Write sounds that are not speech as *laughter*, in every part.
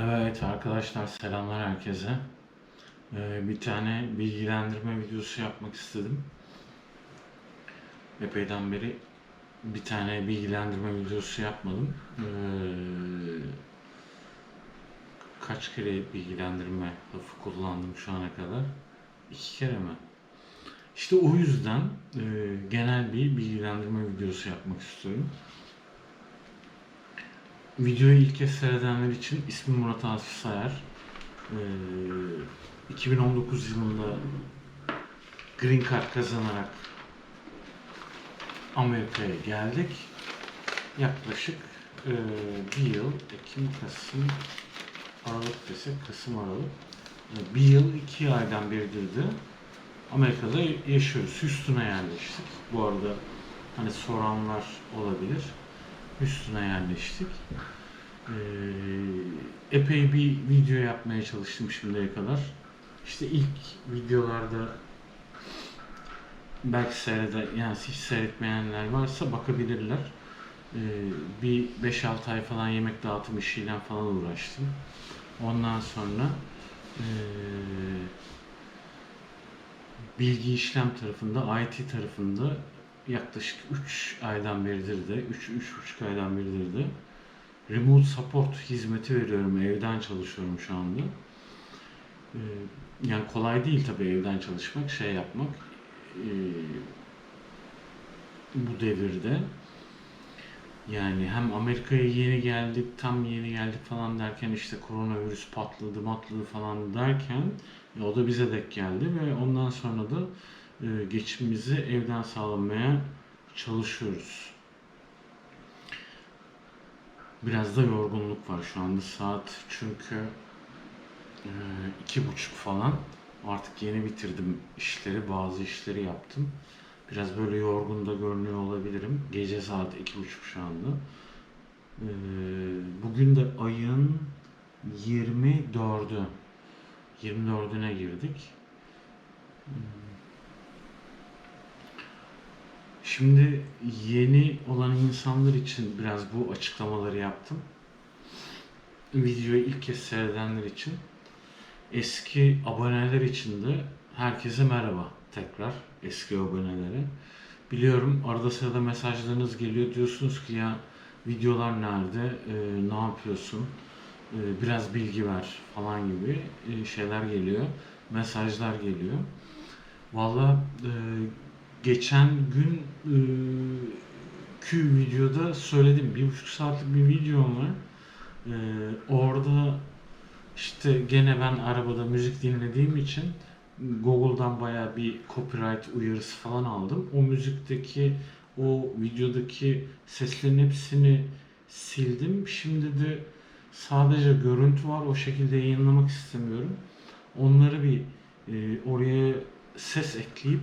Evet arkadaşlar selamlar herkese. Ee, bir tane bilgilendirme videosu yapmak istedim. Epeyden beri bir tane bilgilendirme videosu yapmadım. Ee, kaç kere bilgilendirme lafı kullandım şu ana kadar? İki kere mi? İşte o yüzden e, genel bir bilgilendirme videosu yapmak istiyorum. Videoyu ilk kez seyredenler için ismim Murat Asif Sayar. Ee, 2019 yılında Green Card kazanarak Amerika'ya geldik. Yaklaşık e, bir yıl, Ekim, Kasım, Aralık desek, Kasım, Aralık. Bir yıl, iki aydan beridir de Amerika'da yaşıyoruz. Houston'a yerleştik. Bu arada hani soranlar olabilir. Houston'a yerleştik. Ee, epey bir video yapmaya çalıştım şimdiye kadar. İşte ilk videolarda belki seyrede, yani hiç seyretmeyenler varsa bakabilirler. Ee, bir 5-6 ay falan yemek dağıtım işiyle falan uğraştım. Ondan sonra ee, bilgi işlem tarafında, IT tarafında yaklaşık 3 aydan beridir de, 3-3,5 aydan beridir de remote support hizmeti veriyorum. Evden çalışıyorum şu anda. Ee, yani kolay değil tabii evden çalışmak, şey yapmak. Ee, bu devirde. Yani hem Amerika'ya yeni geldik, tam yeni geldik falan derken işte koronavirüs patladı, matladı falan derken e, o da bize dek geldi ve ondan sonra da geçimimizi evden sağlamaya çalışıyoruz. Biraz da yorgunluk var şu anda saat çünkü e, iki buçuk falan. Artık yeni bitirdim işleri, bazı işleri yaptım. Biraz böyle yorgun da görünüyor olabilirim. Gece saat iki buçuk şu anda. E, bugün de ayın 24'ü. 24'üne girdik. Şimdi yeni olan insanlar için biraz bu açıklamaları yaptım. Videoyu ilk kez seyredenler için. Eski aboneler için de herkese merhaba tekrar eski abonelere. Biliyorum arada sırada mesajlarınız geliyor diyorsunuz ki ya videolar nerede, e, ne yapıyorsun, e, biraz bilgi ver falan gibi e, şeyler geliyor, mesajlar geliyor. Valla e, geçen gün e, Q videoda söyledim. Bir buçuk saatlik bir videom var. E, orada işte gene ben arabada müzik dinlediğim için Google'dan baya bir copyright uyarısı falan aldım. O müzikteki o videodaki seslerin hepsini sildim. Şimdi de sadece görüntü var. O şekilde yayınlamak istemiyorum. Onları bir e, oraya ses ekleyip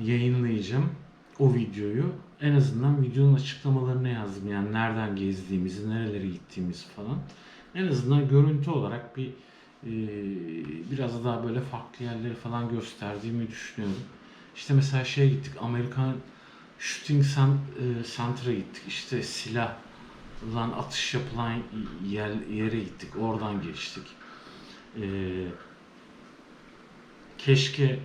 yayınlayacağım o videoyu. En azından videonun açıklamalarını yazdım. Yani nereden gezdiğimizi, nerelere gittiğimizi falan. En azından görüntü olarak bir e, biraz daha böyle farklı yerleri falan gösterdiğimi düşünüyorum. İşte mesela şeye gittik. Amerikan Shooting Center'a gittik. İşte silah lan atış yapılan yer, yere gittik. Oradan geçtik. Ee, keşke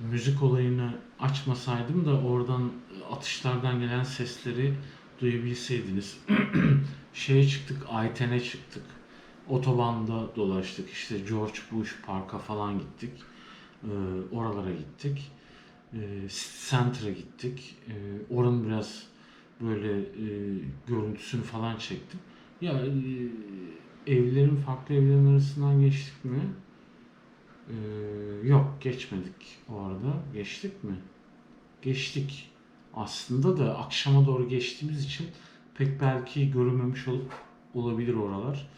müzik olayını açmasaydım da oradan atışlardan gelen sesleri duyabilseydiniz. *clears throat* Şeye çıktık, Ayten'e çıktık. Otobanda dolaştık. İşte George Bush Park'a falan gittik. Ee, oralara gittik. Ee, Center'a gittik. Ee, oranın biraz böyle e, görüntüsünü falan çektim. Ya e, evlerin farklı evlerin arasından geçtik mi? Ee, yok geçmedik o arada. Geçtik mi? Geçtik. Aslında da akşama doğru geçtiğimiz için pek belki görünmemiş olup olabilir oralar.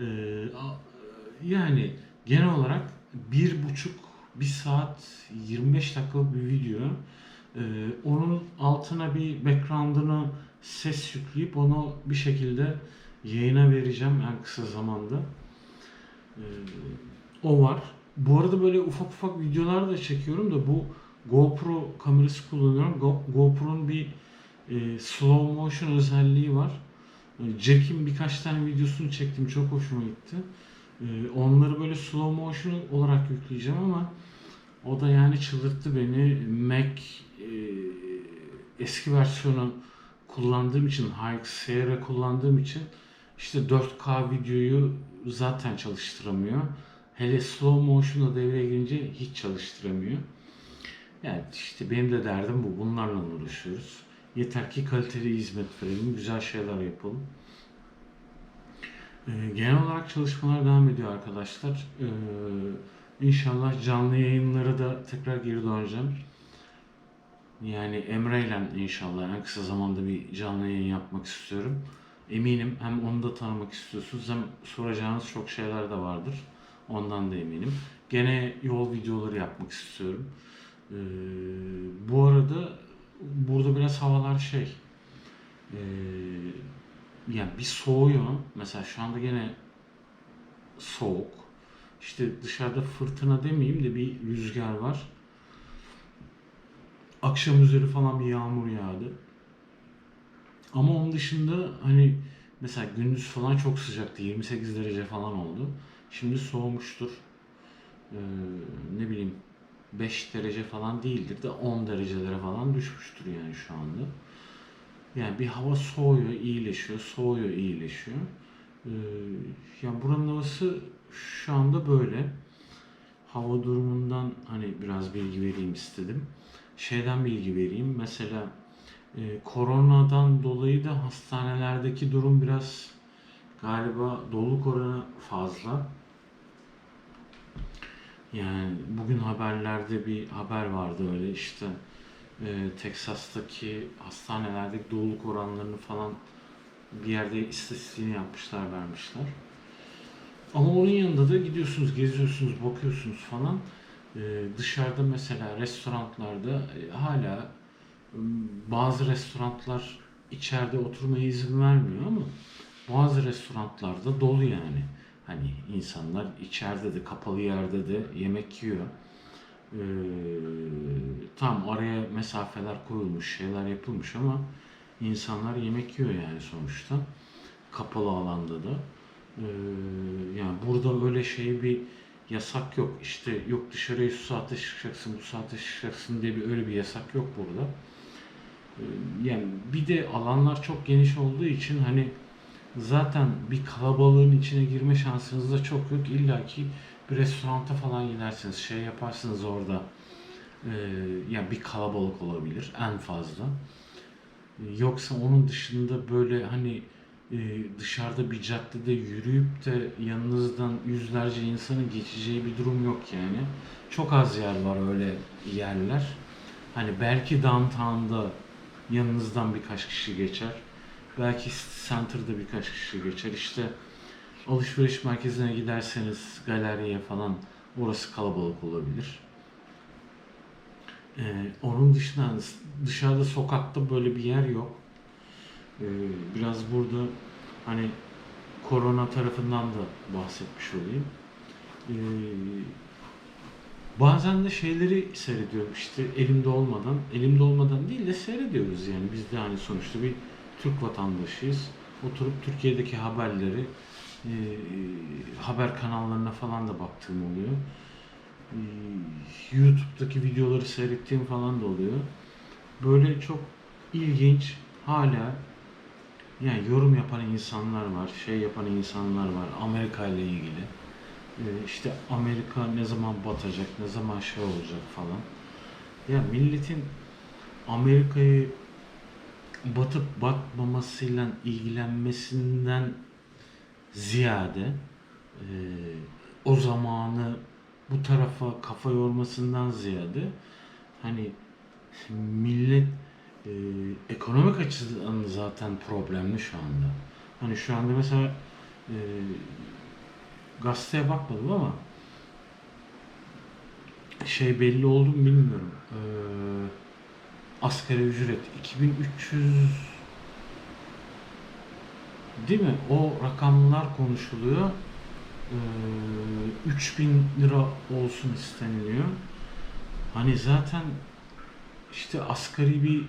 Ee, yani genel olarak bir buçuk bir saat 25 dakikalık bir video. Ee, onun altına bir background'ını ses yükleyip onu bir şekilde yayına vereceğim en kısa zamanda. Ee, o var. Bu arada böyle ufak ufak videolar da çekiyorum da bu GoPro kamerası kullanıyorum. Go, GoPro'nun bir e, slow motion özelliği var. E, Jack'in birkaç tane videosunu çektim. Çok hoşuma gitti. E, Onları böyle slow motion olarak yükleyeceğim ama o da yani çıldırttı beni. Mac e, eski versiyonu kullandığım için, HX Sierra kullandığım için işte 4K videoyu zaten çalıştıramıyor. Hele slow motion'la devreye girince hiç çalıştıramıyor. Yani işte benim de derdim bu. Bunlarla uğraşıyoruz. Yeter ki kaliteli hizmet verelim, güzel şeyler yapalım. Ee, genel olarak çalışmalar devam ediyor arkadaşlar. Ee, inşallah canlı yayınlara da tekrar geri döneceğim. Yani Emre ile inşallah en kısa zamanda bir canlı yayın yapmak istiyorum. Eminim hem onu da tanımak istiyorsunuz hem soracağınız çok şeyler de vardır. Ondan da eminim. Gene yol videoları yapmak istiyorum. Ee, bu arada burada biraz havalar şey ee, yani bir soğuyor. Mesela şu anda gene soğuk. İşte dışarıda fırtına demeyeyim de bir rüzgar var. Akşam üzeri falan bir yağmur yağdı. Ama onun dışında hani mesela gündüz falan çok sıcaktı. 28 derece falan oldu. Şimdi soğumuştur. Ee, ne bileyim 5 derece falan değildir de 10 derecelere falan düşmüştür yani şu anda. Yani bir hava soğuyor, iyileşiyor, soğuyor, iyileşiyor. Ee, yani buranın havası şu anda böyle. Hava durumundan hani biraz bilgi vereyim istedim. Şeyden bilgi vereyim. Mesela e, koronadan dolayı da hastanelerdeki durum biraz galiba doluluk oranı fazla. Yani bugün haberlerde bir haber vardı öyle işte e, Teksas'taki hastanelerdeki doluluk oranlarını falan bir yerde istatistiğini yapmışlar vermişler. Ama onun yanında da gidiyorsunuz, geziyorsunuz, bakıyorsunuz falan. E, dışarıda mesela restoranlarda e, hala e, bazı restoranlar içeride oturmaya izin vermiyor ama bazı restoranlarda dolu yani. Hani insanlar içeride de kapalı yerde de yemek yiyor. Ee, tam araya mesafeler koyulmuş, şeyler yapılmış ama insanlar yemek yiyor yani sonuçta. Kapalı alanda da. Ee, yani burada öyle şey bir yasak yok. İşte yok dışarıya şu saatte çıkacaksın, bu saatte çıkacaksın diye bir öyle bir yasak yok burada. Ee, yani bir de alanlar çok geniş olduğu için hani zaten bir kalabalığın içine girme şansınız da çok yok. İlla ki bir restoranta falan gidersiniz, şey yaparsınız orada. Ee, yani bir kalabalık olabilir en fazla. Yoksa onun dışında böyle hani e, dışarıda bir caddede yürüyüp de yanınızdan yüzlerce insanın geçeceği bir durum yok yani. Çok az yer var öyle yerler. Hani belki downtown'da yanınızdan birkaç kişi geçer. Belki Center'da birkaç kişi geçer. İşte alışveriş merkezine giderseniz galeriye falan orası kalabalık olabilir. Ee, onun dışında dışarıda sokakta böyle bir yer yok. Ee, biraz burada hani korona tarafından da bahsetmiş olayım. Ee, bazen de şeyleri seyrediyorum işte elimde olmadan, elimde olmadan değil de seyrediyoruz yani biz de hani sonuçta bir Türk vatandaşıyız. Oturup Türkiye'deki haberleri e, haber kanallarına falan da baktığım oluyor. E, YouTube'daki videoları seyrettiğim falan da oluyor. Böyle çok ilginç hala yani yorum yapan insanlar var, şey yapan insanlar var Amerika ile ilgili. E, işte Amerika ne zaman batacak, ne zaman şey olacak falan. Ya milletin Amerika'yı batıp batmamasıyla ilgilenmesinden ziyade e, o zamanı bu tarafa kafa yormasından ziyade hani millet e, ekonomik açıdan zaten problemli şu anda. Hani şu anda mesela e, gazeteye bakmadım ama şey belli oldu mu bilmiyorum. E, asgari ücret 2300 değil mi? O rakamlar konuşuluyor. Ee, 3000 lira olsun isteniliyor. Hani zaten işte asgari bir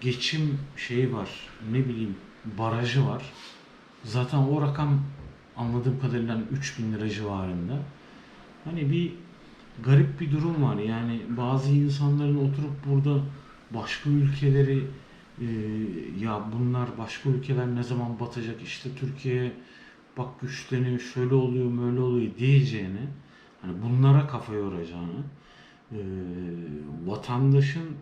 geçim şeyi var. Ne bileyim barajı var. Zaten o rakam anladığım kadarıyla 3000 lira civarında. Hani bir garip bir durum var. Yani bazı insanların oturup burada başka ülkeleri e, ya bunlar başka ülkeler ne zaman batacak? İşte Türkiye bak güçleniyor şöyle oluyor böyle oluyor diyeceğini hani bunlara kafa yoracağını e, vatandaşın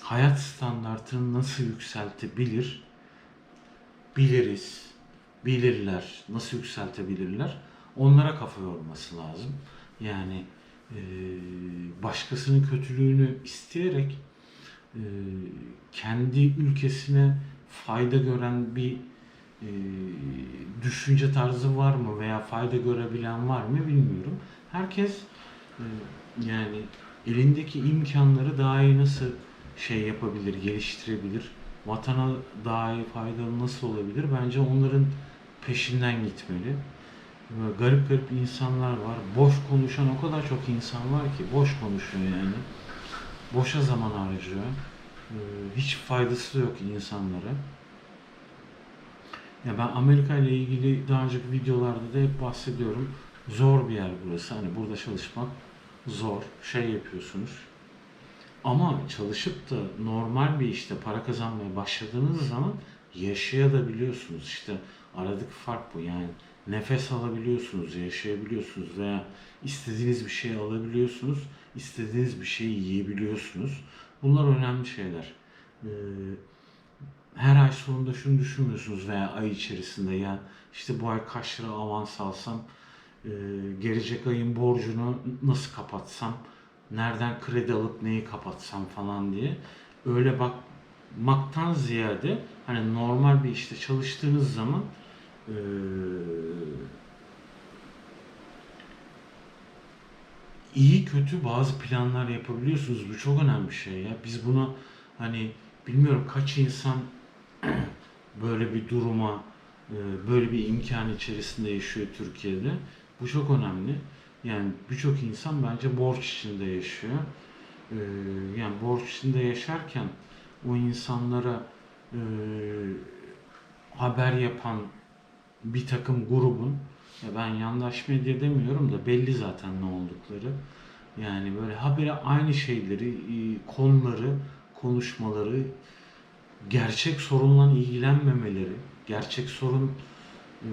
hayat standartını nasıl yükseltebilir? Biliriz bilirler. Nasıl yükseltebilirler? Onlara kafa yorması lazım. Yani e, başkasının kötülüğünü isteyerek e, kendi ülkesine fayda gören bir e, düşünce tarzı var mı veya fayda görebilen var mı bilmiyorum. Herkes e, yani elindeki imkanları daha iyi nasıl şey yapabilir, geliştirebilir, vatana daha iyi faydalı nasıl olabilir? Bence onların peşinden gitmeli. Böyle garip garip insanlar var. Boş konuşan o kadar çok insan var ki boş konuşuyor yani. Boşa zaman harcıyor. Ee, hiç faydası yok insanlara. Ya ben Amerika ile ilgili daha önceki videolarda da hep bahsediyorum. Zor bir yer burası. Hani burada çalışmak zor. Şey yapıyorsunuz. Ama çalışıp da normal bir işte para kazanmaya başladığınız zaman yaşayabiliyorsunuz. İşte aradaki fark bu. Yani nefes alabiliyorsunuz, yaşayabiliyorsunuz veya istediğiniz bir şey alabiliyorsunuz, istediğiniz bir şeyi yiyebiliyorsunuz. Bunlar önemli şeyler. Ee, her ay sonunda şunu düşünmüyorsunuz veya ay içerisinde ya işte bu ay kaç lira avans alsam, e, gelecek ayın borcunu nasıl kapatsam, nereden kredi alıp neyi kapatsam falan diye. Öyle bakmaktan ziyade hani normal bir işte çalıştığınız zaman e, iyi kötü bazı planlar yapabiliyorsunuz. Bu çok önemli bir şey ya. Biz buna hani bilmiyorum kaç insan *clears throat* böyle bir duruma, e, böyle bir imkan içerisinde yaşıyor Türkiye'de. Bu çok önemli. Yani birçok insan bence borç içinde yaşıyor. E, yani borç içinde yaşarken o insanlara e, haber yapan bir takım grubun ya ben yandaş medya demiyorum da belli zaten ne oldukları. Yani böyle habire aynı şeyleri, konuları, konuşmaları, gerçek sorunla ilgilenmemeleri, gerçek sorun e,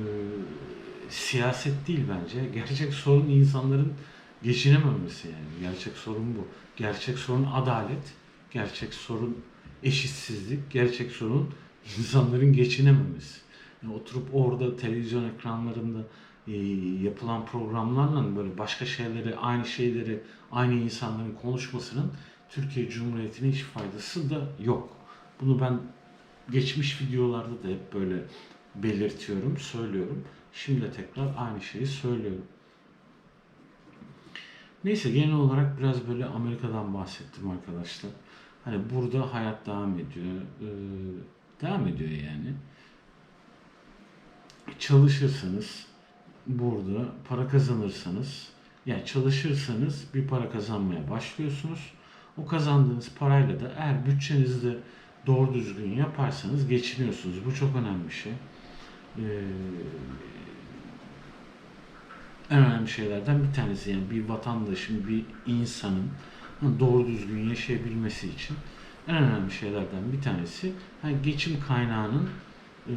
siyaset değil bence. Gerçek sorun insanların geçinememesi yani. Gerçek sorun bu. Gerçek sorun adalet, gerçek sorun eşitsizlik, gerçek sorun insanların geçinememesi. Yani oturup orada televizyon ekranlarında e, yapılan programlarla böyle başka şeyleri, aynı şeyleri, aynı insanların konuşmasının Türkiye Cumhuriyeti'ne hiç faydası da yok. Bunu ben geçmiş videolarda da hep böyle belirtiyorum, söylüyorum. Şimdi de tekrar aynı şeyi söylüyorum. Neyse genel olarak biraz böyle Amerika'dan bahsettim arkadaşlar. Hani burada hayat devam ediyor. Ee, devam ediyor yani. Çalışırsanız burada para kazanırsanız yani çalışırsanız bir para kazanmaya başlıyorsunuz. O kazandığınız parayla da eğer bütçenizde doğru düzgün yaparsanız geçiniyorsunuz. Bu çok önemli bir şey. Ee, en önemli şeylerden bir tanesi yani bir vatandaşın, bir insanın doğru düzgün yaşayabilmesi için en önemli şeylerden bir tanesi yani geçim kaynağının e,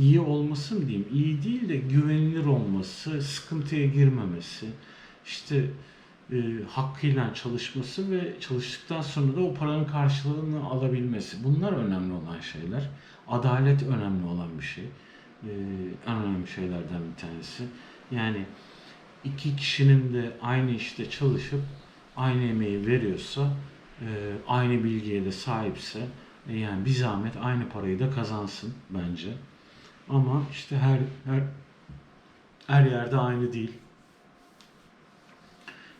iyi olması mı diyeyim, iyi değil de güvenilir olması, sıkıntıya girmemesi, işte e, hakkıyla çalışması ve çalıştıktan sonra da o paranın karşılığını alabilmesi. Bunlar önemli olan şeyler. Adalet önemli olan bir şey. E, en önemli şeylerden bir tanesi. Yani iki kişinin de aynı işte çalışıp aynı emeği veriyorsa, e, aynı bilgiye de sahipse, e, yani bir zahmet aynı parayı da kazansın bence. Ama işte her her her yerde aynı değil.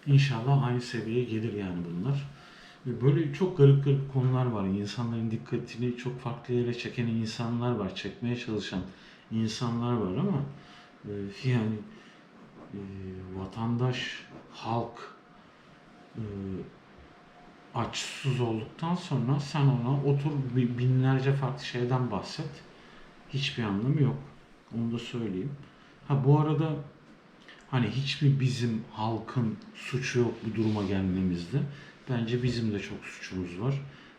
İnşallah aynı seviyeye gelir yani bunlar. Böyle çok garip garip konular var. İnsanların dikkatini çok farklı yere çeken insanlar var. Çekmeye çalışan insanlar var ama e, yani e, vatandaş, halk e, aç susuz olduktan sonra sen ona otur bi- binlerce farklı şeyden bahset. Hiçbir anlamı yok. Onu da söyleyeyim. Ha bu arada hani hiçbir bizim halkın suçu yok bu duruma gelmemizde. Bence bizim de çok suçumuz var.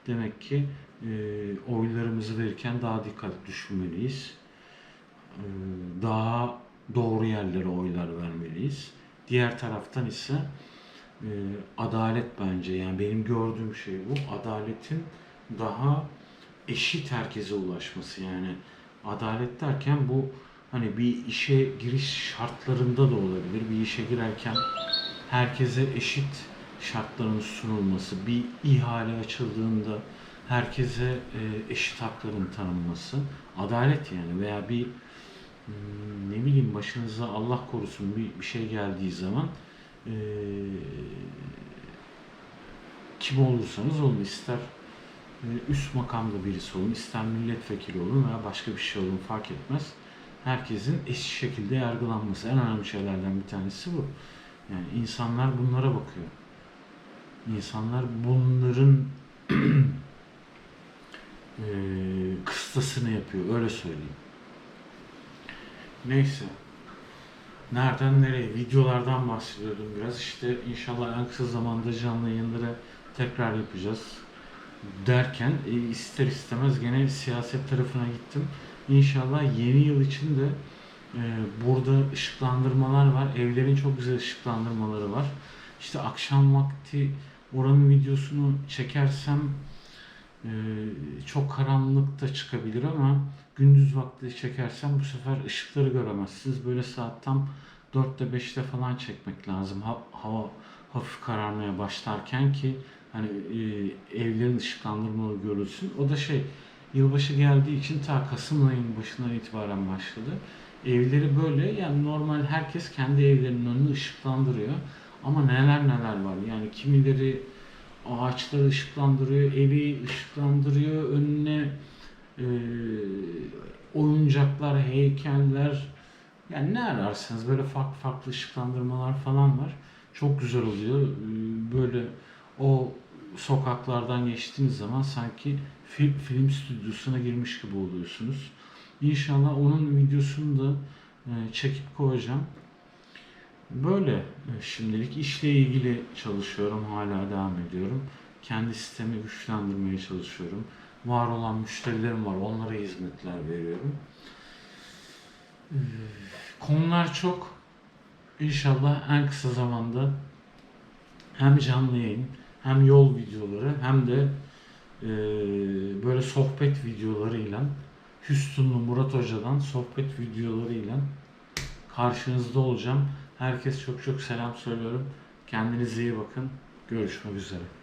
Demek ki e, oylarımızı verirken daha dikkatli düşünmeliyiz. E, daha doğru yerlere oylar vermeliyiz. Diğer taraftan ise e, adalet bence yani benim gördüğüm şey bu. Adaletin daha eşit herkese ulaşması yani adalet derken bu hani bir işe giriş şartlarında da olabilir. Bir işe girerken herkese eşit şartların sunulması, bir ihale açıldığında herkese e, eşit hakların tanınması, adalet yani veya bir hmm, ne bileyim başınıza Allah korusun bir, bir şey geldiği zaman e, kim olursanız olun ister üst makamda birisi olun, ister milletvekili olun veya başka bir şey olun fark etmez. Herkesin eşit şekilde yargılanması en önemli şeylerden bir tanesi bu. Yani insanlar bunlara bakıyor. İnsanlar bunların *clears throat* e, kıstasını yapıyor. Öyle söyleyeyim. Neyse. Nereden nereye? Videolardan bahsediyordum biraz. İşte inşallah en kısa zamanda canlı yayınları tekrar yapacağız. Derken e, ister istemez gene siyaset tarafına gittim. İnşallah yeni yıl için de e, burada ışıklandırmalar var. Evlerin çok güzel ışıklandırmaları var. İşte akşam vakti oranın videosunu çekersem e, çok karanlık da çıkabilir ama gündüz vakti çekersem bu sefer ışıkları göremezsiniz. Böyle saat tam 4'te 5'te falan çekmek lazım. Ha- hava hafif kararmaya başlarken ki hani e, evlerin ışıklandırmaları görülsün. O da şey yılbaşı geldiği için ta Kasım ayının başından itibaren başladı. Evleri böyle yani normal herkes kendi evlerinin önünü ışıklandırıyor. Ama neler neler var. Yani kimileri ağaçları ışıklandırıyor, evi ışıklandırıyor, önüne e, oyuncaklar, heykeller yani ne ararsanız böyle farklı farklı ışıklandırmalar falan var. Çok güzel oluyor. Böyle o sokaklardan geçtiğiniz zaman sanki film, film stüdyosuna girmiş gibi oluyorsunuz. İnşallah onun videosunu da e, çekip koyacağım. Böyle e, şimdilik işle ilgili çalışıyorum, hala devam ediyorum. Kendi sistemi güçlendirmeye çalışıyorum. Var olan müşterilerim var, onlara hizmetler veriyorum. E, Konular çok. İnşallah en kısa zamanda hem canlı yayın, hem yol videoları, hem de e, böyle sohbet videolarıyla Houstonlu Murat Hoca'dan sohbet videolarıyla karşınızda olacağım. Herkes çok çok selam söylüyorum. Kendinize iyi bakın. Görüşmek üzere.